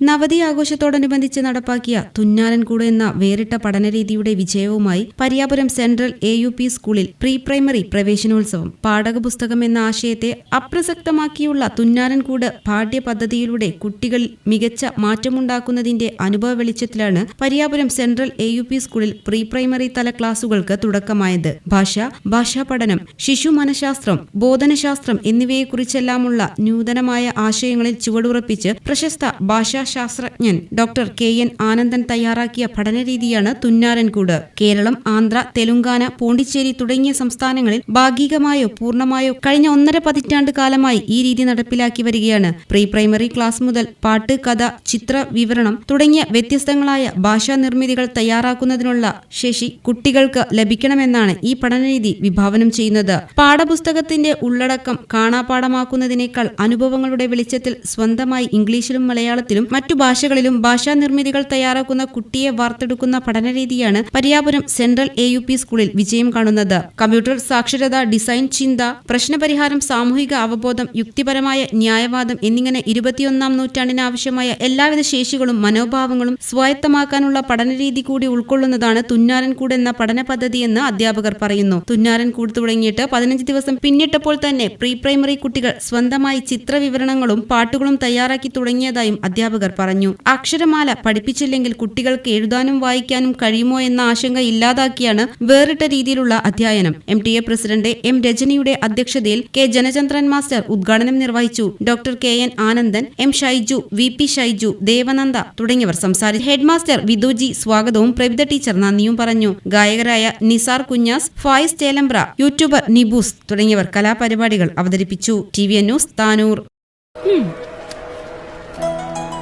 നവതി ആഘോഷത്തോടനുബന്ധിച്ച് നടപ്പാക്കിയ തുന്നാലൻകൂട് എന്ന വേറിട്ട പഠനരീതിയുടെ വിജയവുമായി Pariyapuram central A U P സ്കൂളിൽ പ്രീ പ്രൈമറി പ്രവേശനോത്സവം പാഠകപുസ്തകം എന്ന ആശയത്തെ അപ്രസക്തമാക്കിയുള്ള തുന്നാലൻകൂട് പാഠ്യപദ്ധതിയിലൂടെ കുട്ടികളിൽ മികച്ച മാറ്റമുണ്ടാക്കുന്നതിന്റെ അനുഭവ വെളിച്ചത്തിലാണ് Pariyapuram central A U P സ്കൂളിൽ പ്രീ പ്രൈമറി തല ക്ലാസുകൾക്ക് തുടക്കമായത്. ഭാഷ ഭാഷാ പഠനം ശിശു മനഃശാസ്ത്രം ബോധനശാസ്ത്രം എന്നിവയെക്കുറിച്ചെല്ലാമുള്ള നൂതനമായ ആശയങ്ങളിൽ ചുവടുറപ്പിച്ച് പ്രശസ്ത ഭാഷാശാസ്ത്രജ്ഞൻ ഡോക്ടർ കെ എൻ ആനന്ദൻ തയ്യാറാക്കിയ പഠനരീതിയാണ് തുന്നാരൻകൂട്. കേരളം ആന്ധ്ര തെലുങ്കാന പോണ്ടിച്ചേരി തുടങ്ങിയ സംസ്ഥാനങ്ങളിൽ ഭാഗികമായോ പൂർണമായോ കഴിഞ്ഞ ഒന്നര പതിറ്റാണ്ട് കാലമായി ഈ രീതി നടപ്പിലാക്കി വരികയാണ്. പ്രീ പ്രൈമറി ക്ലാസ് മുതൽ പാട്ട് കഥ ചിത്ര വിവരണം തുടങ്ങിയ വ്യത്യസ്തങ്ങളായ ഭാഷാ നിർമ്മിതികൾ തയ്യാറാക്കുന്നതിനുള്ള ശേഷി കുട്ടികൾക്ക് ലഭിക്കണമെന്നാണ് ഈ പഠനരീതി വിഭാവനം ചെയ്യുന്നത്. പാഠപുസ്തകത്തിന്റെ ഉള്ളടക്കം കാണാപാഠമാക്കുന്നതിനേക്കാൾ അനുഭവങ്ങളുടെ വെളിച്ചത്തിൽ സ്വന്തമായി ഇംഗ്ലീഷിലും മലയാളത്തിലും മറ്റു ഭാഷകളിലും ഭാഷാ നിർമ്മിതികൾ തയ്യാറാക്കുന്ന കുട്ടിയെ വാർത്തെടുക്കുന്ന പഠനരീതിയാണ് Pariyapuram central A U P സ്കൂളിൽ വിജയം കാണുന്നത്. കമ്പ്യൂട്ടർ സാക്ഷരത ഡിസൈൻ ചിന്ത പ്രശ്നപരിഹാരം സാമൂഹിക അവബോധം യുക്തിപരമായ ന്യായവാദം എന്നിങ്ങനെ ഇരുപത്തിയൊന്നാം നൂറ്റാണ്ടിന് ആവശ്യമായ എല്ലാവിധ ശേഷികളും മനോഭാവങ്ങളും സ്വായത്തമാക്കാനുള്ള പഠനരീതി കൂടി ഉൾക്കൊള്ളുന്നതാണ് തുന്നാരൻകൂട് എന്ന പഠന പദ്ധതി എന്ന് അധ്യാപകർ പറയുന്നു. തുന്നാരൻകൂട് തുടങ്ങിയിട്ട് പതിനഞ്ച് ദിവസം പിന്നിട്ടപ്പോൾ തന്നെ പ്രീ പ്രൈമറി കുട്ടികൾ സ്വന്തമായി ചിത്രവിവരണങ്ങളും പാട്ടുകളും തയ്യാറാക്കി തുടങ്ങിയതായും അധ്യാപകർ പറഞ്ഞു. അക്ഷരമാല പഠിപ്പിച്ചില്ലെങ്കിൽ കുട്ടികൾക്ക് എഴുതാനും വായിക്കാനും കഴിയുമോ എന്ന ആശങ്ക ഇല്ലാതാക്കിയാണ് വേറിട്ട രീതിയിലുള്ള അധ്യയനം. M T A president M രജനിയുടെ അധ്യക്ഷതയിൽ കെ ജനചന്ദ്രൻ മാസ്റ്റർ ഉദ്ഘാടനം നിർവഹിച്ചു. Doctor K N Anandan M Shaiju V P Shaiju Devananda തുടങ്ങിയവർ സംസാരിച്ചു. ഹെഡ് മാസ്റ്റർ വിദുജി സ്വാഗതവും പ്രവിത ടീച്ചർ നന്ദിയും പറഞ്ഞു. ഗായകരായ നിസാർ കുഞ്ഞാസ് ഫായിസ് ചേലംബ്ര യൂട്യൂബർ നിബൂസ് തുടങ്ങിയവർ കലാപരിപാടികൾ അവതരിപ്പിച്ചു. T V news Tanur.